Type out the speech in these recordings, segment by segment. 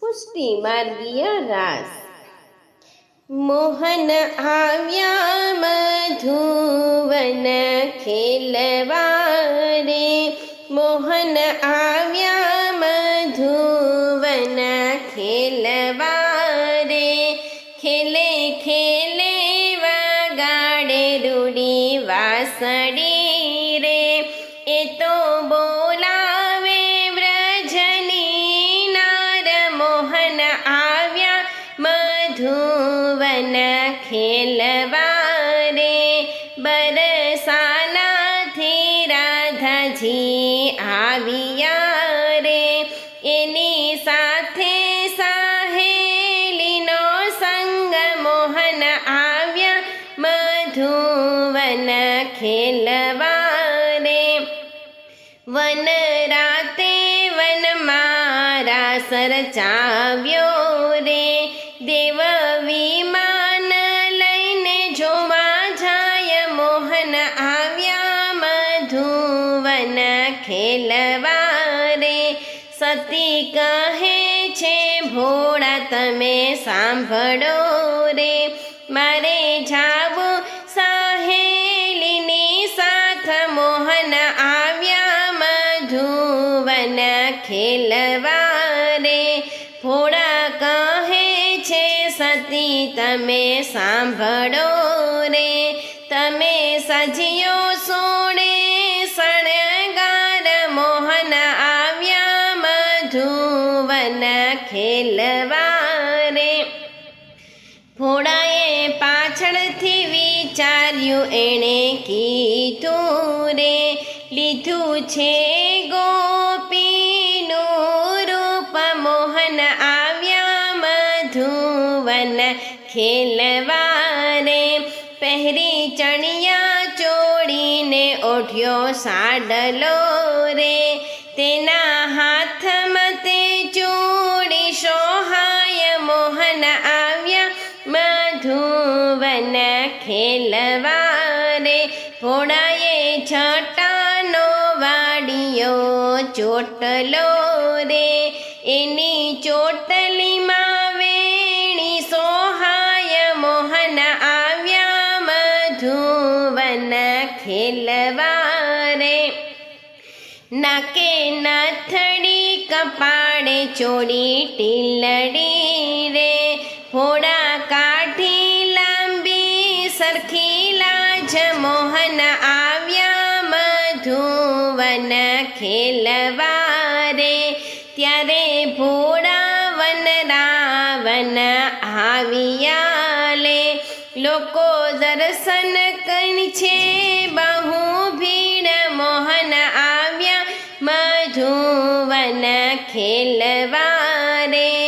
પુષ્ટિ માર્ગીય રાસ. મોહન આવ્યા મધુવન ખેલવા રે મોહન આવ્યા ખેલવા રે બરસાનાથી રાધાજી આવ્યા રે. એની સાથે સાહેલીનો સંગ મોહન આવ્યા. મધુવન ખેલવા રે વન રાતે વન મારા સરચાવ્યો રે. દેવ ખેલવા સતી કહે છે, ભોળા તમે સાંભળો રે. મારે જાવું સાહેલીની સાથ. મોહન આવ્યા મધુવન ખેલવા રે ભોળા કહે છે, સતી તમે સાંભળો રે. તમે સજિયો સોડે ખેલવા રે ભોળાએ પાછળથી વિચાર્યું, એણે કીધું રે, લીધું છે ગોપીનું રૂપ. મોહન આવ્યા મધુવન ખેલવા રે પહેરી ચણિયા ચોળીને ઓઢ્યો સાડલો રે. તેના હાથમાં મધુવન ખેલવા રે ફોડાએ છટાનો વાડિયો ચોટલો રે. એની ચોટલીમાં વેણી સોહાય મોહન આવ્યા મધુવન ખેલવા રે નાકે નાથડી કપાળે ચોડી ટીલડી રે. મોહન આવ્યા મધુવન ખેલવા રે ત્યારે ભોળાવન રાવન આવ્યા લે લોકો દર્શન કરી છે બહુ ભીડ. મોહન આવ્યા મધુવન ખેલવા રે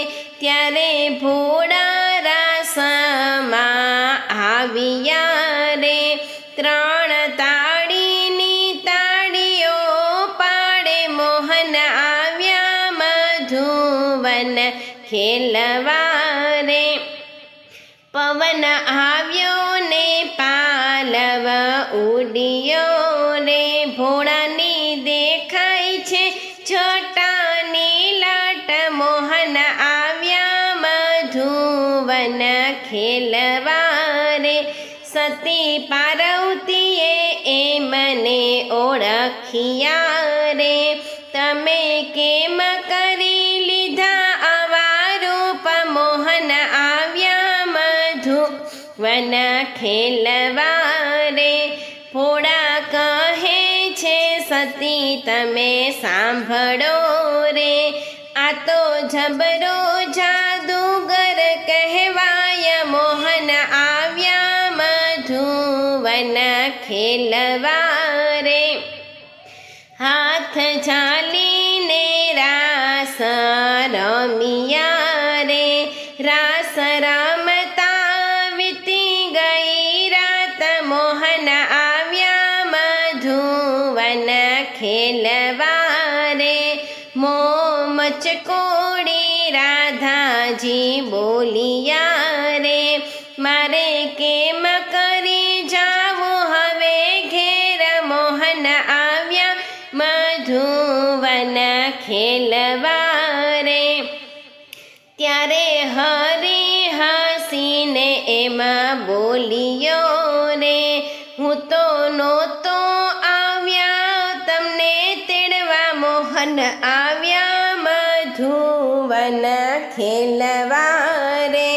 મધુવન ખેલવા રે પવન આવ્યો ને પાલવ ઉડિયો રે. ભોળાની દેખાય છે છટાની લાટ. મોહન આવ્યા મધુવન ખેલવા રે સતી પાર્વતીએ એ મને ઓળખ્યા રે. તમે કેમ ખેલવા રે ભોળા કહે છે, સતી, તમે સાંભળો રે. આ તો જબરો જાદુગર કહેવાય. મોહન આવ્યા મધુવન ખેલવા રે હાથ ચાલીને મધુવન ખેલવા રે મોમ ચકોડી રાધાજી બોલિયા રે મારે કેમ કરી જાવું? હવે ઘેર મોહન આવ્યા મધુવન ખેલવા રે ત્યારે હરી હસીને એમાં બોલ્યો મધુવન ખેલવા રે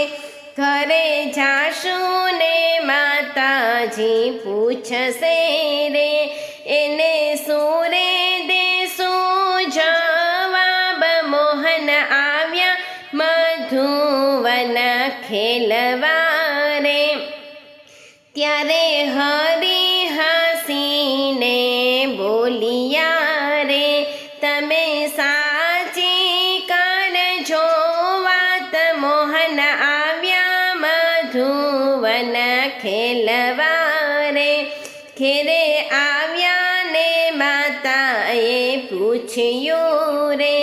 ઘરે જાશું ને માતાજી પૂછશે રે, એને સુરે દેશું? જવાબ મોહન આવ્યા, મધુવન ખેલવા રે ત્યારે હરી મધુવન ખેલવા રે ખેરે આવ્યા ને માતાએ પૂછ્યું રે,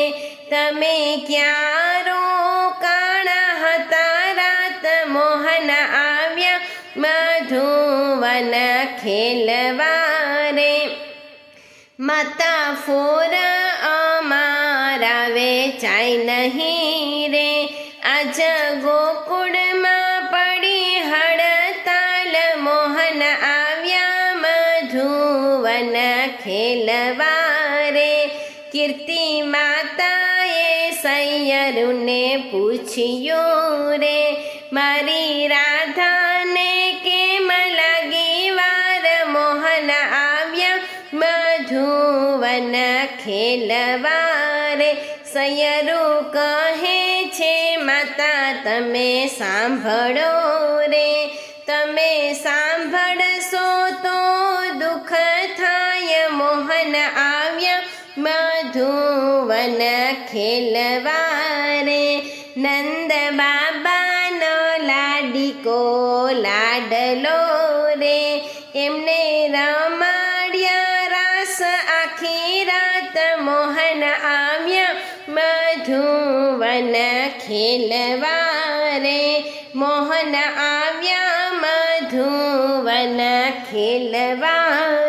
તમે ક્યાં રોકાણા હતા રાત મોહન આવ્યા મધુવન ખેલવા રે માતા ફોર વેચાય નહીં રે. આજ ગોકુળમાં ખેલવા રે કીર્તિ માતાએ સૈયરુને પૂછ્યું રે, મારી રાધાને કેમ લાગી વાર મોહન આવ્યા? મધુવન ખેલવા રે સૈયરુ કહે છે, માતા, તમે સાંભળો રે, તમે સાંભળશો મધુવન ખેલવા રે નંદ બાબાનો લાડીકો લાડલો રે. એમને રમાડ્યા રાસ આખી રાત મોહન આવ્યા મધુવન ખેલવા રે મોહન આવ્યા મધુવન ખેલવા